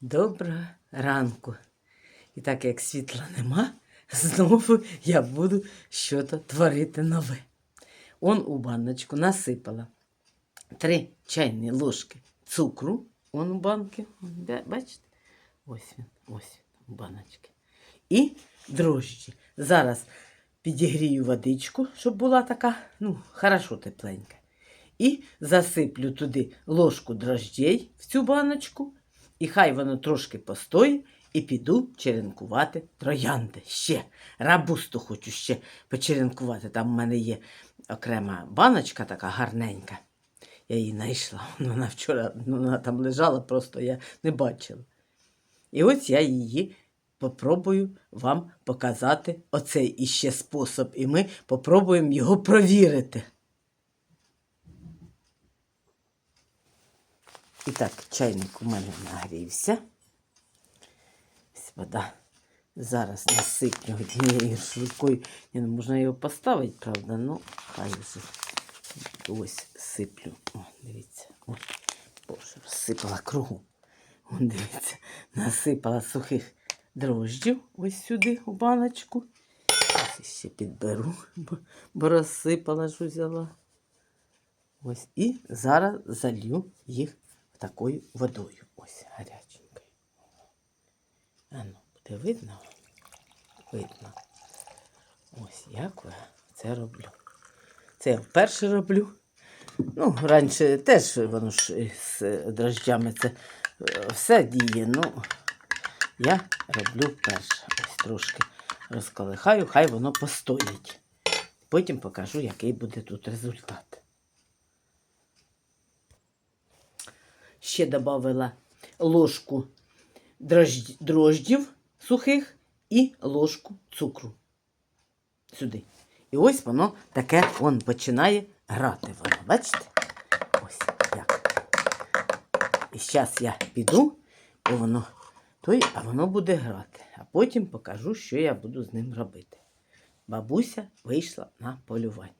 Доброго ранку. І так як світла нема, знову я буду щось творити нове. Он у баночку насипала три чайні ложки цукру. Он у банки. Бачите? Ось він, ось він, у баночки. І дрожжі. Зараз підігрію водичку, щоб була така, ну, хорошо тепленька. І засиплю туди ложку дрождей в цю баночку, і хай воно трошки постоїть, і піду черенкувати троянди. Ще рабусту хочу ще почеренкувати. Там в мене є окрема баночка така гарненька. Я її знайшла. Вона вчора ну, вона там лежала, просто я не бачила. І ось я її попробую вам показати оцей іще спосіб, і ми попробуємо його провірити. І так, чайник у мене нагрівся. Вода. Зараз насиплю однією рукою. Ні, ну, можна його поставити, правда, ну хай вже. Ось сиплю. О, дивіться. Ось. Боже, розсипала кругу. О, дивіться, насипала сухих дрожджів ось сюди у баночку. Ось ще підберу, бо, бо розсипала ж взяла. Ось і зараз залью їх такою водою. Ось гаряченькою. А ну, буде видно? Видно. Ось як я це роблю. Це я вперше роблю. Ну, раніше теж воно ж з дрожджами це е, все діє. Ну, я роблю вперше. Ось трошки розколихаю, хай воно постоїть. Потім покажу, який буде тут результат. Ще додала ложку дрождів сухих і ложку цукру. Сюди. І ось воно таке он починає грати. Воно. Бачите? Ось як. І зараз я піду, бо воно той, а воно буде грати. А потім покажу, що я буду з ним робити. Бабуся вийшла на полювання.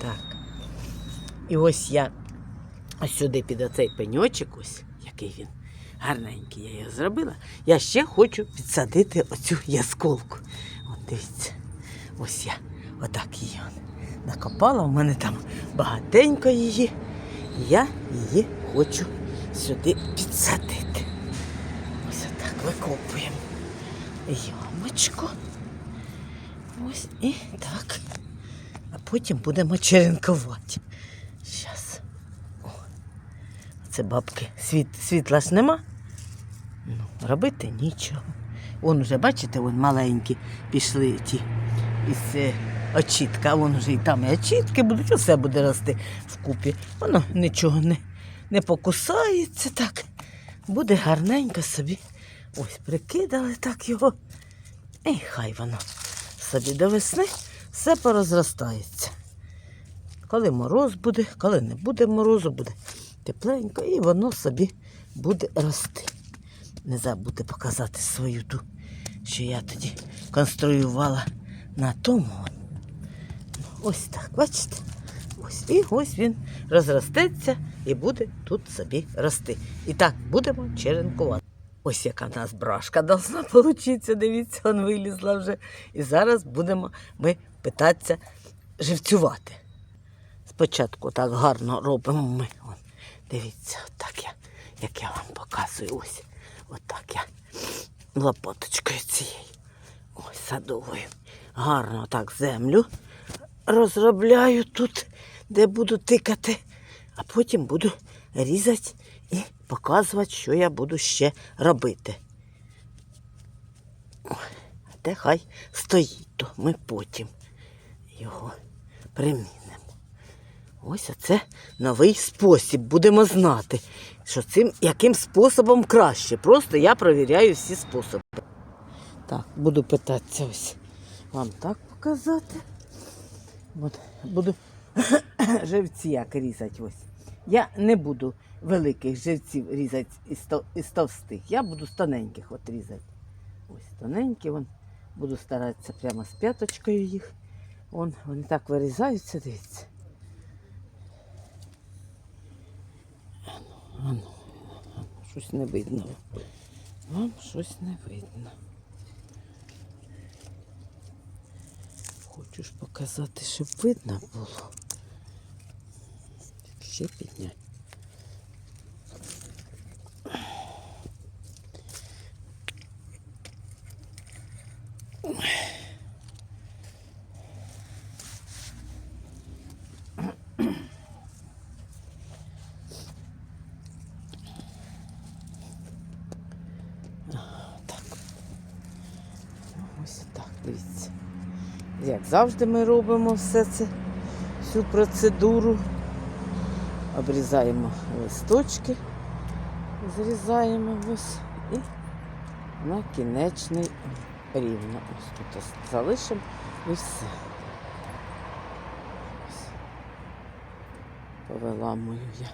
Так. І ось я ось сюди під оцей пеньочок, ось який він гарненький, я його зробила. Я ще хочу підсадити оцю ясколку. От дивіться, ось я отак її накопала. У мене там багатенько її. Я її хочу сюди підсадити. Ось отак викопуємо ямочку. Ось і так. А потім будемо черенкувати. Зараз. О. Це бабки. Світ, світла ж нема. Ну, робити нічого. Вон уже, бачите, вон маленькі пішли ті із е, очітка. А вон уже і там і очітки будуть, усе буде рости вкупі. Воно нічого не, не покусається так. Буде гарненько собі. Ось прикидали так його. І хай воно собі до весни все порозростається. Коли мороз буде, коли не буде морозу, буде тепленько, і воно собі буде рости. Не забудьте показати свою ту, що я тоді конструювала на тому. Ось так, бачите? Ось, і ось він розростеться і буде тут собі рости. І так будемо черенкувати. Ось яка в нас брашка должна получитися. Дивіться, он вилізла вже. І зараз будемо ми питатися живцювати. Спочатку так гарно робимо ми. Дивіться, отак я, як я вам показую. Ось, отак я лопаточкою цією. Ось садовою. Гарно так землю розробляю тут, де буду тикати, а потім буду різати і показувати, що я буду ще робити. Ой, А те хай стоїть, то ми потім його примінимо. Ось оце новий спосіб. Будемо знати, що цим яким способом краще. Просто я провіряю всі способи. Так, буду питатися ось. Вам так показати. От, буду живці як різати ось. Я не буду великих живців різати із товстих. Я буду з тоненьких от різати. Ось тоненькі, вон, буду старатися прямо з п'яточкою їх. Вон, вони так вирізаються, дивіться. Ану, щось не видно. Вам щось не видно. Хочу ж показати, щоб видно було. Ще підняти. Так. Ось так, дивіться. Як завжди ми робимо все це, всю процедуру. Обрізаємо листочки, зрізаємо ось і на кінечний рівно. Ось тут залишимо і все. Повиламую я.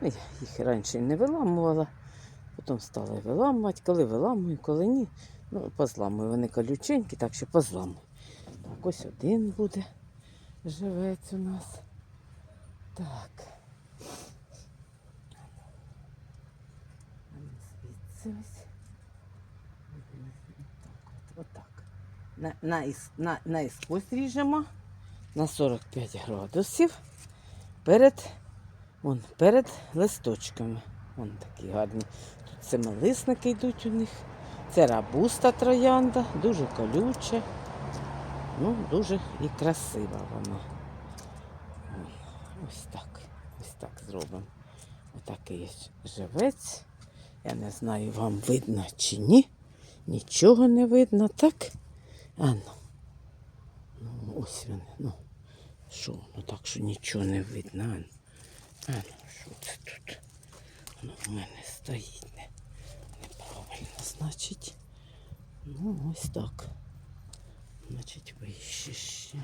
Ну, Я їх раніше не виламувала, потім стала виламувати. Коли виламую, коли ні. Ну, позламую. Вони колюченькі, так що позламую. Ось один буде живець у нас. Так. Ну, Звідси ось. Отак. На, на, на, на іскось ріжемо на 45 градусів перед, вон, перед листочками. Вон такі гарні. Тут семилисники йдуть у них. Це рабуста троянда, дуже колюча. Ну, дуже і красива вона. Ось так. Ось так зробимо. Отакий живець. Я не знаю, вам видно чи ні. Нічого не видно, так? А ну. Ну, ось вони. Ну. Що? Ну так що нічого не видно. А ну, а ну що це тут? Ну, в мене стоїть не, неправильно, значить. Ну, ось так. Значить, вище ще.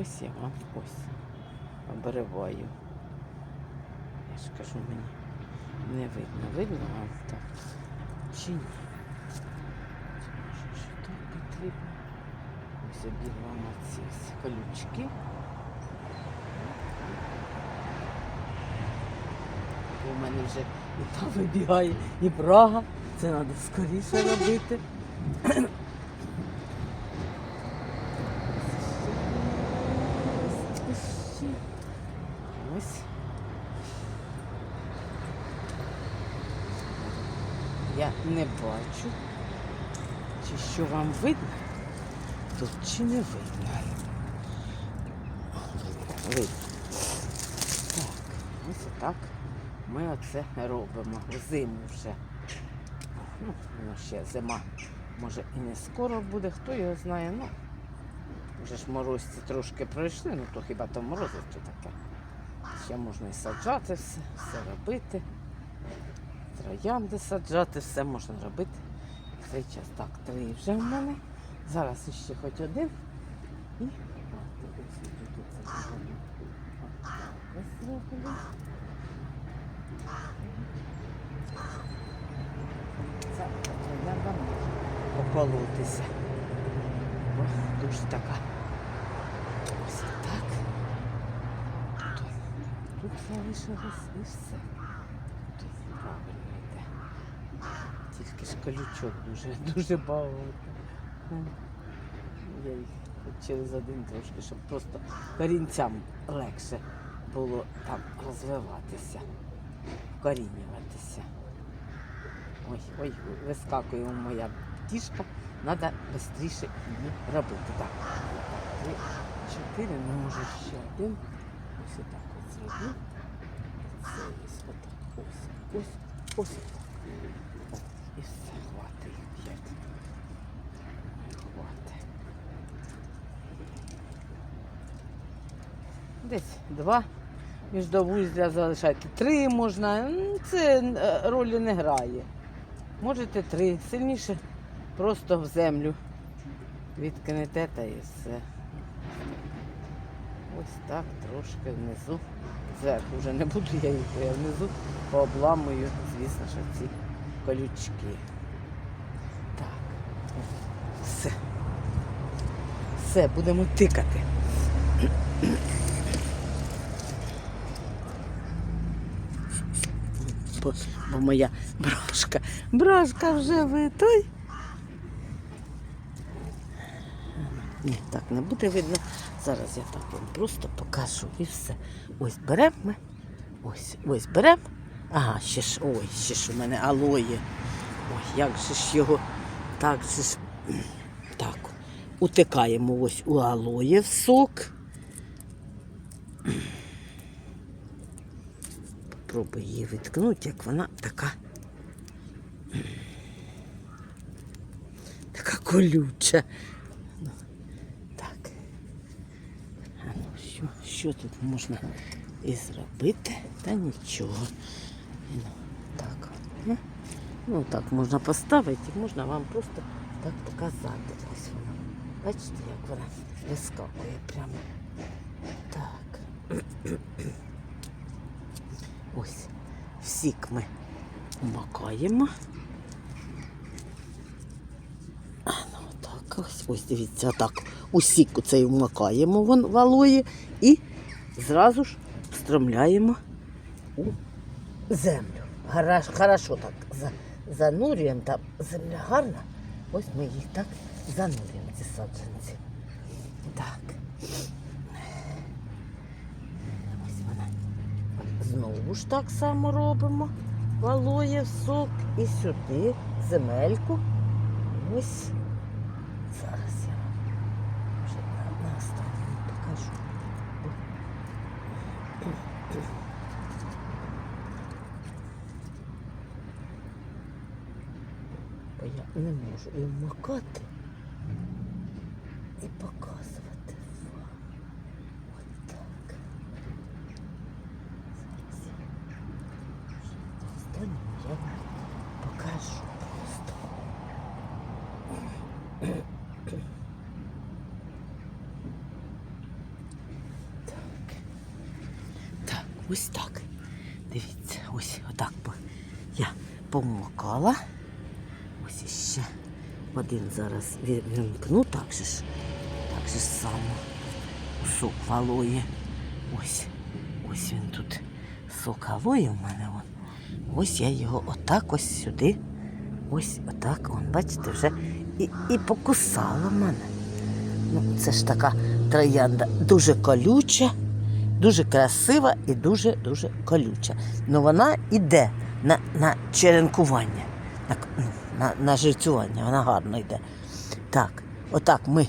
Ось я вам ось обриваю. Я ж кажу, мені не видно. Видно вам так? Чи ні? Ще тут потрібно? Ось ці колючки. У мене вже і там вибігає, і брага. Це треба скоріше робити. Ось ще. Ось. Я не бачу, чи що вам видно тут, чи не видно. Видно. Так, ось отак ми оце робимо. Зиму вже. Ну, ще зима. Може і не скоро буде, хто його знає. Ну, вже ж морозці трошки пройшли, ну то хіба то морози то таке. Ще можна і саджати все, все робити. Троянди саджати, все можна робити. Час так, три вже в мене. Зараз ще хоч один. І ось це. Ось може поколотися. Дуже така. Ось так. Тут залишилось і все. Тут правильно йде. Тільки ж колючок дуже, дуже багато. Я їх через один трошки, щоб просто корінцям легше було там розвиватися, вкорінюватися. Ой, ой, вискакує моя птішка. Треба швидше її робити. Так, три, чотири, ну може ще один. Ось отак от зроблю. Це ось отак. Ось, ось, ось отак. О, і все, хватить їх п'ять. Хватить. Десь два міждовузля залишайте. Три можна, це е, ролі не грає. Можете три. Сильніше просто в землю Відкнете та і все. Ось так трошки внизу. Зверху вже не буду я їх, я внизу пообламую, звісно, що ці колючки. Так. Все. Все, будемо тикати. Бо, бо моя брошка, брошка вже ви той. Ні, так не буде видно. Зараз я так вам просто покажу і все. Ось беремо ми. Ось, ось беремо. Ага, ще ж, ой, ще ж у мене алоє. Ой, як же ж його так же ж. Так. Утикаємо ось у алоє в сок. Попробую її відкнути, як вона така. Така колюча. Ну, Так. А ну, що, що тут можна і зробити? Та нічого. Ну, так. Ну, Ну, так можна поставити, можна вам просто так показати. Ось вона. Бачите, як вона вискакує прямо. Так. Ось. В сік ми макаємо. Ну так, ось, ось дивіться, отак. У сік цей вмакаємо вон валої і зразу ж встромляємо у землю. Гараж, хорошо так занурюємо, там земля гарна. Ось ми їх так занурюємо, ці саджанці. Так. Ось вона. Знову ж так само робимо. Валує сок і сюди земельку. Ось. Зараз я вам вже на, останньому покажу. Бо я не можу і вмикати і показувати вам. От так. Зараз я вже на останньому я покажу просто. Так. Так, ось так. Дивіться, ось отак я помокала. Ось іще один зараз ві- вімкну, так же ж, так же само. Сок алоє. Ось, ось він тут сок в мене. Ось я його отак ось сюди. Ось отак, он, бачите, вже і, і покусала мене. Ну, це ж така троянда дуже колюча, дуже красива і дуже-дуже колюча. Ну вона йде на, на черенкування, на, ну, на, на живцювання, вона гарно йде. Так, отак ми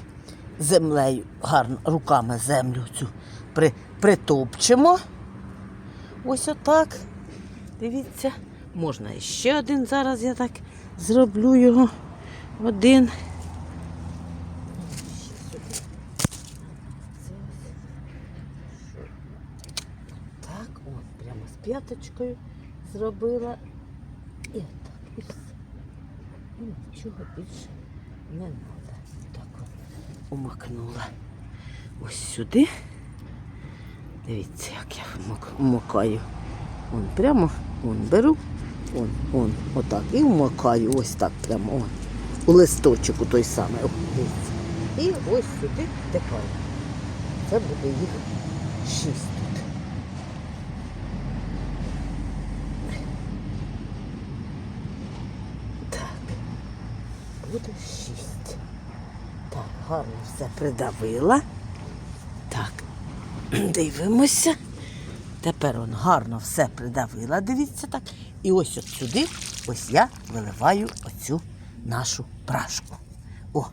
землею гарно руками землю цю при, притопчемо. Ось отак. Дивіться, можна ще один зараз я так зроблю його. Один. Так, от, прямо з п'яточкою зробила. І отак, і все. І нічого більше не треба. Так от умакнула ось сюди. Дивіться, як я вмок- вмокаю. Вон прямо, вон беру, вон, вон, отак. І вмокаю, ось так прямо. Вон, у листочок у той самий. О, дивіться. І ось сюди втикаю. Це буде їх шість тут. Так. Буде шість. Так, гарно все придавила. Так, дивимося. Тепер он гарно все придавила, дивіться так. І ось от сюди ось я виливаю оцю нашу прашку. О.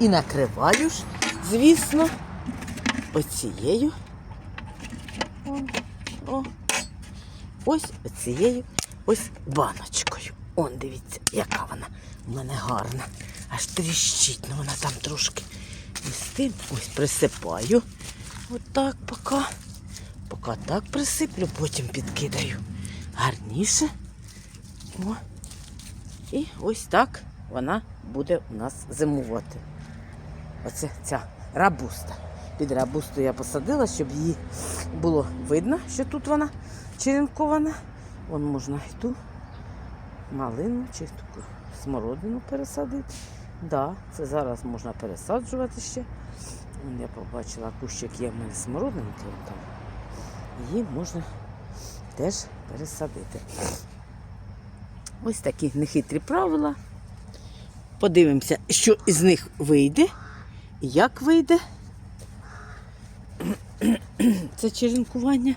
І накриваю ж, звісно, оцією. О, о. Ось оцією ось баночкою. Он, дивіться, яка вона в мене гарна. Аж тріщить, ну вона там трошки. З тим ось присипаю. Отак поки. Поки так присиплю, потім підкидаю. Гарніше. О. І ось так вона буде у нас зимувати. Оце ця рабуста. Під рабусту я посадила, щоб її було видно, що тут вона черенкована. Вон можна і ту малину чи таку смородину пересадити. Да, це зараз можна пересаджувати ще. Я побачила, кущик є в мене смородинки. Її можна теж пересадити. Ось такі нехитрі правила. Подивимося, що із них вийде як вийде. Це черенкування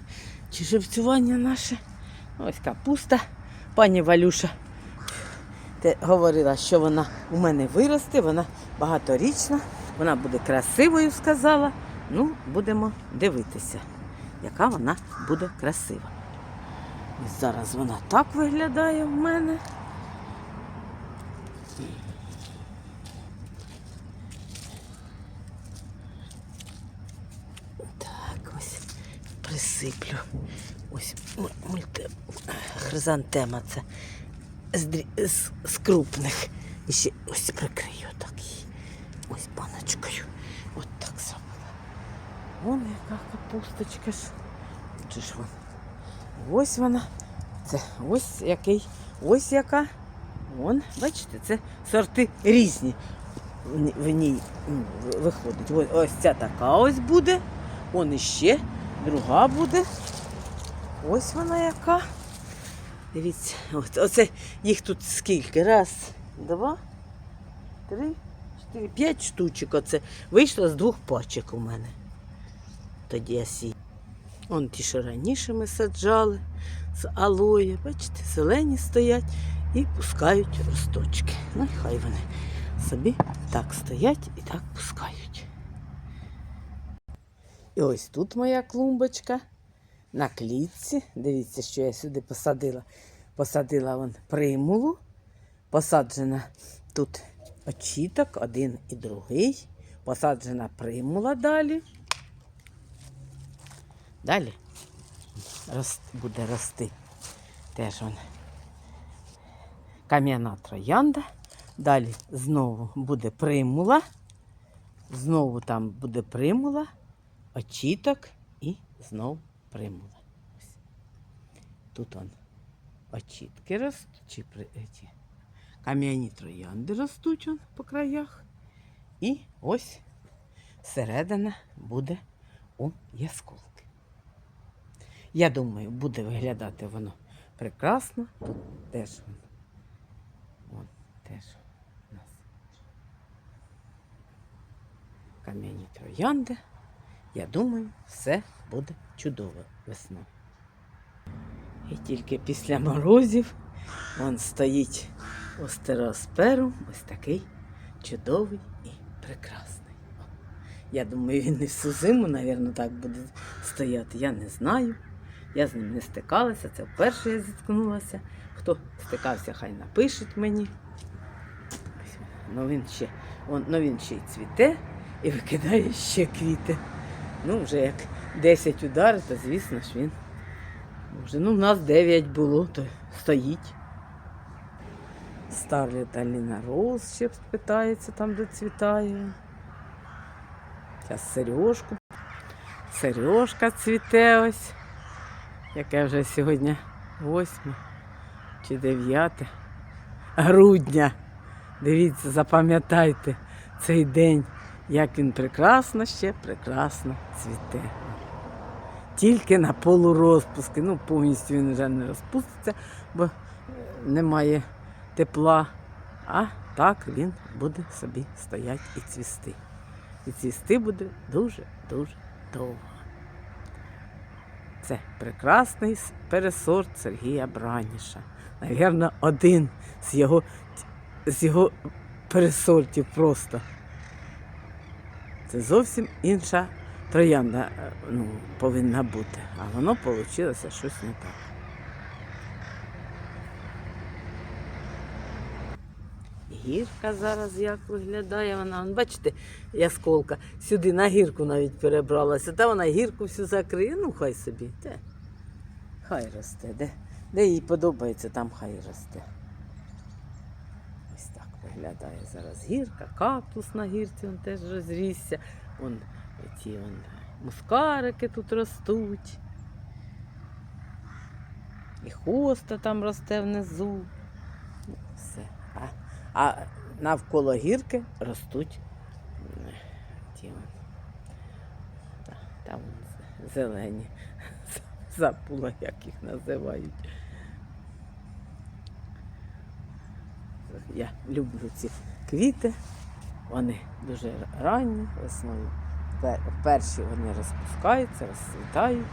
чи живцювання наше. Ось капуста. Пані Валюша говорила, що вона у мене виросте, вона багаторічна, вона буде красивою, сказала. Ну, будемо дивитися, яка вона буде красива. Ось зараз вона так виглядає в мене. Так, ось присиплю. Ось мульти... хризантема це з, з, з крупних. І ще ось прикрию так її. Ось баночкою. От так зробила. Вон яка капусточка ж. Чи ж вона? Ось вона. Це ось який. Ось яка. Вон, бачите, це сорти різні. В ній виходить. Ось, ось ця така ось буде. Вон іще друга буде. Ось вона яка. Дивіться, от, оце їх тут скільки? Раз, два, три, чотири, п'ять штучок. Оце вийшло з двох пачок у мене. Тоді я сію. Он ті, що раніше ми саджали з алої, бачите, зелені стоять і пускають росточки. Ну і хай вони собі так стоять і так пускають. І ось тут моя клумбочка на клітці. Дивіться, що я сюди посадила. Посадила вон примулу. Посаджена тут очіток, один і другий. Посаджена примула далі. Далі буде рости теж вон кам'яна троянда. Далі знову буде примула. Знову там буде примула, очіток і знову примула. Тут он очітки ростуть, ці, кам'яні троянди ростуть он по краях. І ось середина буде у ясколки. Я думаю, буде виглядати воно прекрасно. Тут теж воно. Вон теж у нас кам'яні троянди. Я думаю, все буде чудово весною. І тільки після морозів вон стоїть остеросперум, ось такий чудовий і прекрасний. Я думаю, він не всю зиму, мабуть, так буде стояти. Я не знаю. Я з ним не стикалася, це вперше я зіткнулася. Хто стикався, хай напишуть мені. Ну він ще, ну він ще й цвіте і викидає ще квіти. Ну, вже як 10 ударів, то звісно ж він. Вже, ну, в нас 9 було, то стоїть. Старлі Таліна Роуз ще питається там, де цвітає. Зараз сережку. Сережка цвіте ось. Яке вже сьогодні 8 чи 9 грудня. Дивіться, запам'ятайте цей день, як він прекрасно ще прекрасно цвіте. Тільки на полурозпуски. Ну, повністю він вже не розпуститься, бо е, немає тепла. А так він буде собі стояти і цвісти. І цвісти буде дуже-дуже довго. Це прекрасний пересорт Сергія Браніша. Навірно, один з його, з його пересортів просто. Це зовсім інша троянда е, ну, повинна бути. А воно вийшло щось не так. Гірка зараз як виглядає вона. Вон, бачите, ясколка сюди на гірку навіть перебралася. Та вона гірку всю закриє, ну хай собі. Де? Хай росте. Де, де їй подобається, там хай росте. Виглядає зараз гірка, кактус на гірці он теж розрісся. Вон ці вон, мускарики тут ростуть. І хоста там росте внизу. Ну, Все. А, а навколо гірки ростуть ті вон, там зелені. Забула, як їх називають. Я люблю ці квіти. Вони дуже ранні весною. Пе- Перші вони розпускаються, розцвітають.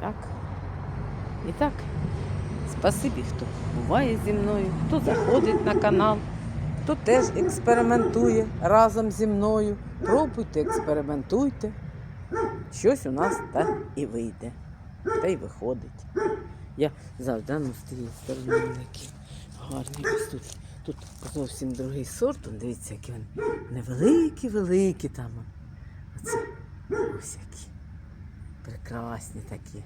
Так. І так. Спасибі, хто буває зі мною, хто заходить на канал, хто теж експериментує разом зі мною. Пробуйте, експериментуйте. Щось у нас та і вийде, та й виходить. Я завжди ну, з тієї сторони такі гарні. Тут, тут зовсім другий сорт. Дивіться, які вони невеликі, великі там. Оце ось які. Прекрасні такі.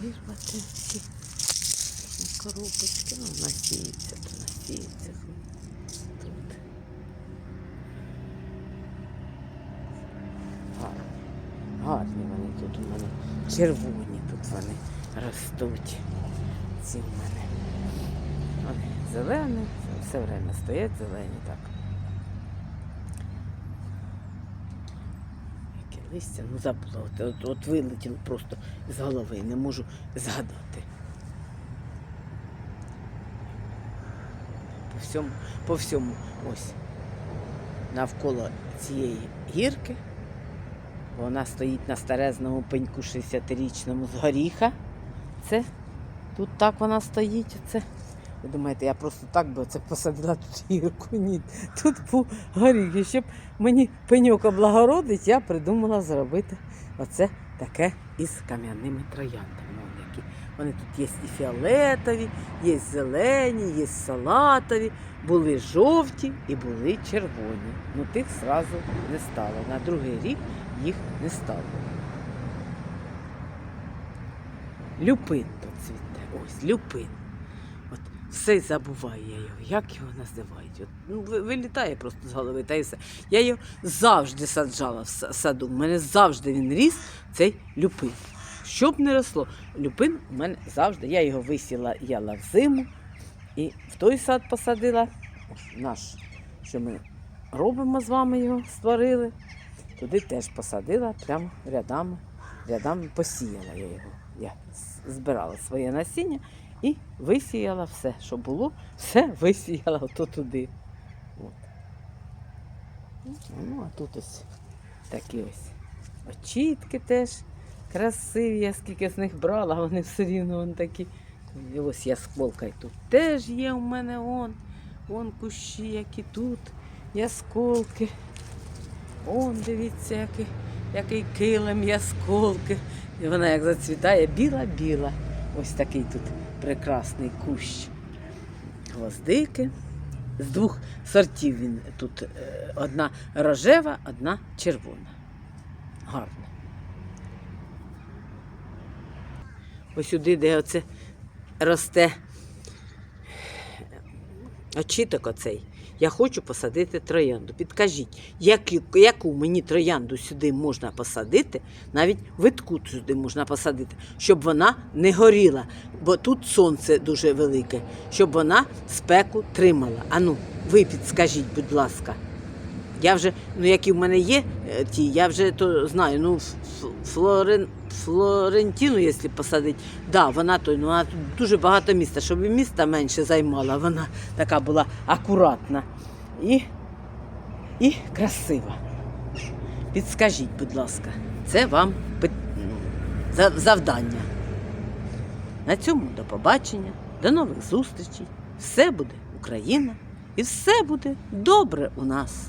Вирвати всі коробочки, ну, насіються, то насіються. Тут. Гарні. Гарні вони у мене. Червоні тут вони ростуть. Ці в мене. Вони зелені, все время стоять зелені так. Яке листя, ну забула, от, от вилетіло просто з голови, не можу згадати. По всьому, по всьому ось навколо цієї гірки. Вона стоїть на старезному пеньку 60-річному з горіха. Це тут так вона стоїть. Оце. Ви думаєте, я просто так би це посадила тут гірку? Ні. Тут по горіхи. Щоб мені пеньок облагородить, я придумала зробити оце таке із кам'яними трояндами. Вони тут є і фіолетові, є зелені, є салатові, були жовті і були червоні. Ну тих зразу не стало. На другий рік їх не стало. Люпин тут цвіте. Ось люпин. От все забуваю я його. Як його називають? От, ну, вилітає просто з голови та і все. Я його завжди саджала в саду. У мене завжди він ріс, цей люпин. Щоб не росло, люпин у мене завжди. Я його висіла яла взиму і в той сад посадила. Ось Наш, що ми робимо з вами його, створили. Туди теж посадила прямо рядами, рядами посіяла я його. Я збирала своє насіння і висіяла все, що було, все висіяла ото туди. От. Ну, а тут ось такі ось очітки теж красиві. Я скільки з них брала, вони все рівно вони такі. І ось ясколка і тут теж є у мене он. Вон кущі, які тут, ясколки. Он, дивіться, який, який килим ясколки. І вона як зацвітає біла-біла. Ось такий тут прекрасний кущ гвоздики. З двох сортів він тут е, одна рожева, одна червона. Гарно. Ось сюди, де оце росте очіток оцей. Я хочу посадити троянду. Підкажіть, яку, яку мені троянду сюди можна посадити, навіть витку сюди можна посадити, щоб вона не горіла, бо тут сонце дуже велике, щоб вона спеку тримала. Ану, ви підскажіть, будь ласка. Я вже, ну які в мене є е, ті, я вже то знаю. Ну, Ф- Флорентіну, якщо посадити, да, вона то, ну, вона тут дуже багато міста, щоб і міста менше займала. Вона така була акуратна і, і красива. Підскажіть, будь ласка, це вам завдання. На цьому до побачення, до нових зустрічей. Все буде Україна і все буде добре у нас.